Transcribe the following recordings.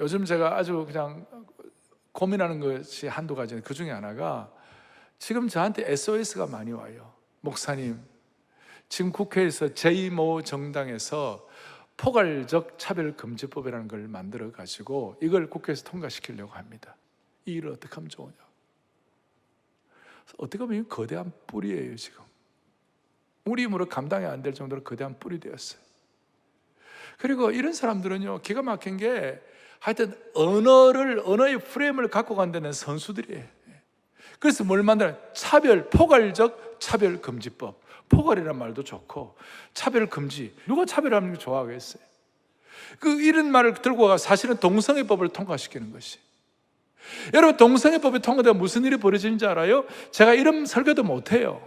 요즘 제가 아주 그냥 고민하는 것이 한두 가지는 그 중에 하나가 지금 저한테 SOS가 많이 와요. 목사님, 지금 국회에서 제2모 정당에서 포괄적 차별금지법이라는 걸 만들어 가지고 이걸 국회에서 통과시키려고 합니다. 이 일을 어떻게 하면 좋으냐? 어떻게 보면 거대한 뿌리예요 지금. 우리 힘으로 감당이 안 될 정도로 거대한 뿌리 되었어요. 그리고 이런 사람들은요 기가 막힌 게 하여튼 언어를 언어의 프레임을 갖고 간다는 선수들이에요. 그래서 뭘 만드냐? 차별, 포괄적 차별 금지법. 포괄이란 말도 좋고 차별 금지. 누가 차별하는 거 좋아하겠어요? 그 이런 말을 들고 가 사실은 동성애 법을 통과시키는 것이. 여러분 동성애 법이 통과되면 무슨 일이 벌어지는지 알아요? 제가 이런 설교도 못 해요.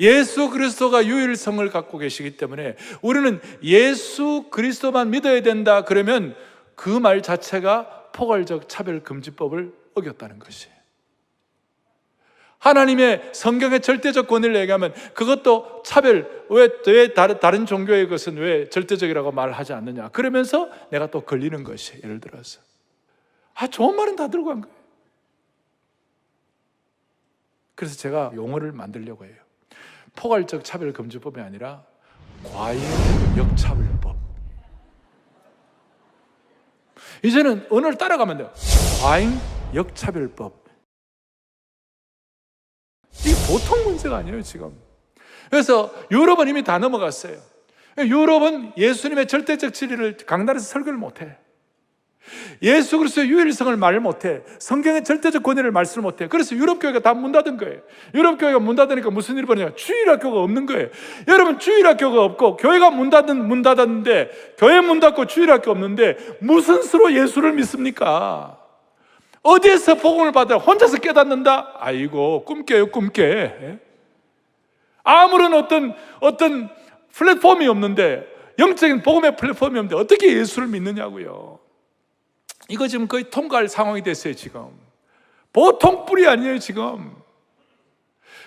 예수 그리스도가 유일성을 갖고 계시기 때문에 우리는 예수 그리스도만 믿어야 된다 그러면 그 말 자체가 포괄적 차별 금지법을 어겼다는 것이에요. 하나님의 성경의 절대적 권위를 얘기하면 그것도 차별 왜, 왜 다른, 종교의 것은 왜 절대적이라고 말하지 않느냐 그러면서 내가 또 걸리는 것이 예를 들어서 아 좋은 말은 다 들고 간 거예요. 그래서 제가 용어를 만들려고 해요. 포괄적 차별 금지법이 아니라 과잉 역차별법. 이제는 언어를 따라가면 돼요. 과잉 역차별법. 이게 보통 문제가 아니에요, 지금. 그래서 유럽은 이미 다 넘어갔어요. 유럽은 예수님의 절대적 진리를 강단에서 설교를 못해. 예수 그리스도의 유일성을 말 못해. 성경의 절대적 권위를 말씀을 못해. 그래서 유럽 교회가 다 문 닫은 거예요. 유럽 교회가 문 닫으니까 무슨 일이 벌어냐? 주일학교가 없는 거예요. 여러분 주일학교가 없고 교회가 문 닫은 문 닫았는데 교회 문 닫고 주일학교 없는데 무슨 수로 예수를 믿습니까? 어디에서 복음을 받아 혼자서 깨닫는다? 아이고 꿈깨요 꿈깨. 아무런 어떤 어떤 플랫폼이 없는데 영적인 복음의 플랫폼이 없는데 어떻게 예수를 믿느냐고요. 이거 지금 거의 통과할 상황이 됐어요, 지금. 보통 뿔이 아니에요, 지금.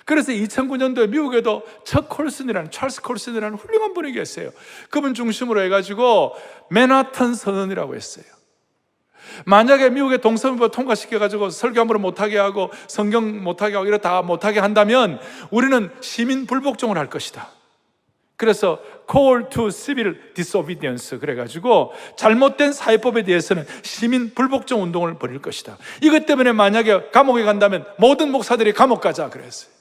그래서 2009년도에 미국에도 척 콜슨이라는, 찰스 콜슨이라는 훌륭한 분이 계세요. 그분 중심으로 해가지고 맨하탄 선언이라고 했어요. 만약에 미국의 동성애법 통과시켜가지고 설교 함부로 못하게 하고 성경 못하게 하고 이렇다 못하게 한다면 우리는 시민 불복종을 할 것이다. 그래서 call to civil disobedience 그래가지고 잘못된 사회법에 대해서는 시민 불복종 운동을 벌일 것이다. 이것 때문에 만약에 감옥에 간다면 모든 목사들이 감옥 가자 그랬어요.